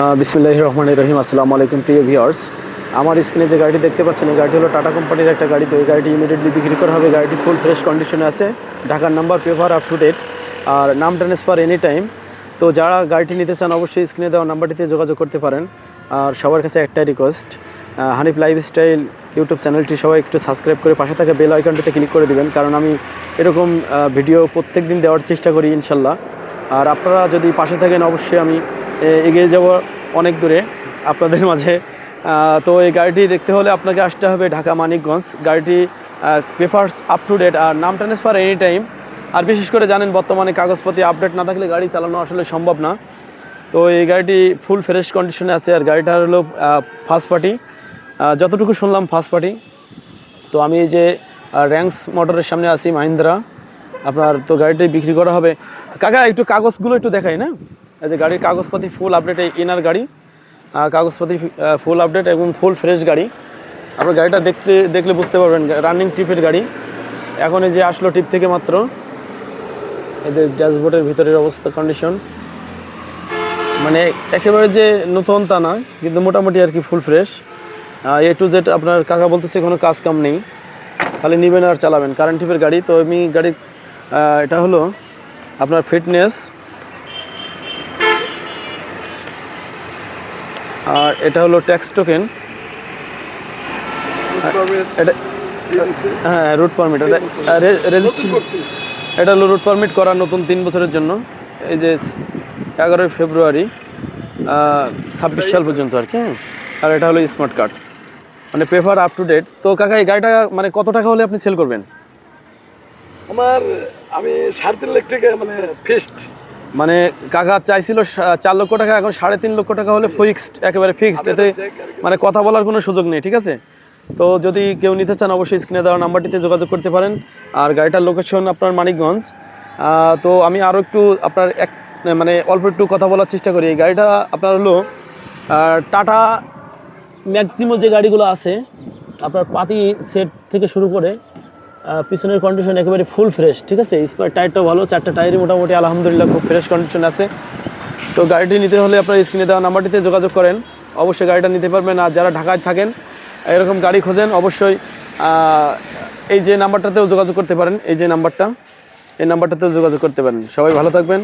বিসমুল্লাহ রহমান রহিম, আসসালামু আলাইকুম প্রিয় ভিউয়ার্স। আমার স্ক্রিনে যে গাড়িটি দেখতে পাচ্ছেন, এই গাড়িটি হলো টাটা কোম্পানির একটা গাড়ি। তো এই গাড়িটি ইমিডিয়েটলি বিক্রি করা হবে। গাড়িটি ফুল ফ্রেশ কন্ডিশনে আছে। ঢাকার number paper up to date আর নাম ট্রান্সফার এনি টাইম তো যারা গাড়িটি নিতে চান, অবশ্যই স্ক্রিনে দেওয়া নাম্বারটিতে যোগাযোগ করতে পারেন। আর সবার কাছে একটাই রিকোয়েস্ট হানিফ লাইফস্টাইল ইউটিউব চ্যানেলটি সবাই একটু সাবস্ক্রাইব করে পাশে থাকা বেল আইকনটিতে ক্লিক করে দিবেন। কারণ আমি এরকম ভিডিও প্রত্যেক দিন দেওয়ার চেষ্টা করি, ইনশাল্লাহ। আর আপনারা যদি পাশে থাকেন, অবশ্যই আমি এগিয়ে যাব অনেক দূরে আপনাদের মাঝে। তো এই গাড়িটি দেখতে হলে আপনাকে আসতে হবে ঢাকা মানিকগঞ্জ। গাড়িটি পেপার্স আপ টু ডেট আর নাম ট্রান্সফার এনি টাইম আর বিশেষ করে জানেন, বর্তমানে কাগজপত্র আপডেট না থাকলে গাড়ি চালানো আসলে সম্ভব না। তো এই গাড়িটি ফুল ফ্রেশ কন্ডিশনে আছে। আর গাড়িটা হলো ফার্স্ট পার্টি যতটুকু শুনলাম ফার্স্ট পার্টি তো আমি এই যে র্যাঙ্কস মোটরের সামনে আছি মাহিন্দ্রা আপনার তো গাড়িটি বিক্রি করা হবে। কাকা, একটু কাগজগুলো একটু দেখাই না? এই যে গাড়ির কাগজপাতি ফুল আপডেট এই ইনার গাড়ি কাগজপাতি ফুল আপডেট এবং ফুল ফ্রেশ গাড়ি। আপনার গাড়িটা দেখতে, দেখলে বুঝতে পারবেন রানিং টিপের গাড়ি। এখন এই যে আসলো টিপ থেকে মাত্র যে ড্যাশবোর্ডের ভিতরের অবস্থা কন্ডিশন মানে একেবারে যে নতুন তা না, কিন্তু মোটামুটি আর কি full fresh A to Z আপনার কাকা বলতেছে, কোনো কাজ কাম নেই। খালি নেবেন আর চালাবেন। কারেন্ট টিপের গাড়ি, তো আমি গাড়ি এটা হলো আপনার ফিটনেস আর এটা হলো ট্যাক্স টোকেন। এটা হ্যাঁ রুট পারমিট। এটা হলো রুট পারমিট করা নতুন তিন বছরের জন্য। এই যে এগারোই ফেব্রুয়ারি ছাব্বিশ সাল পর্যন্ত আর কি হ্যাঁ? আর এটা হলো স্মার্ট কার্ড। মানে পেপার আপ টু ডেট তো কাকা এই গাড়িটা মানে কত টাকা হলে আপনি সেল করবেন? আমার আমি সাড়ে তিন লাখ টাকা মানে ফিস্ট মানে কাকা চাইছিল চার লক্ষ টাকা এখন সাড়ে তিন লক্ষ টাকা হলে ফিক্সড একেবারে ফিক্সড এতে মানে কথা বলার কোনো সুযোগ নেই ঠিক আছে? তো যদি কেউ নিতে চান অবশ্যই স্ক্রিনে দেওয়া নাম্বারটিতে যোগাযোগ করতে পারেন। আর গাড়িটার লোকেশন আপনার মানিকগঞ্জ। তো আমি আরও একটু আপনার এক মানে অল্প একটু কথা বলার চেষ্টা করি। এই গাড়িটা আপনার হলো টাটা ম্যাক্সিমো যে গাড়িগুলো আছে আপনার পাতি সেট থেকে শুরু করে পিছনের কন্ডিশন একেবারে ফুল ফ্রেশ ঠিক আছে? স্পার টায়ারটাও ভালো, চারটা টায়ারই মোটামুটি, আলহামদুলিল্লাহ খুব ফ্রেশ কন্ডিশন আছে। তো গাড়িটি নিতে হলে আপনার স্ক্রিনে দেওয়া নাম্বারটিতে যোগাযোগ করেন। অবশ্যই গাড়িটা নিতে পারবেন আর যারা ঢাকায় থাকেন, এরকম গাড়ি খোঁজেন, অবশ্যই এই যে নাম্বারটাতেও যোগাযোগ করতে পারেন, এই যে নাম্বারটা, এই নাম্বারটাতেও যোগাযোগ করতে পারেন। সবাই ভালো থাকবেন।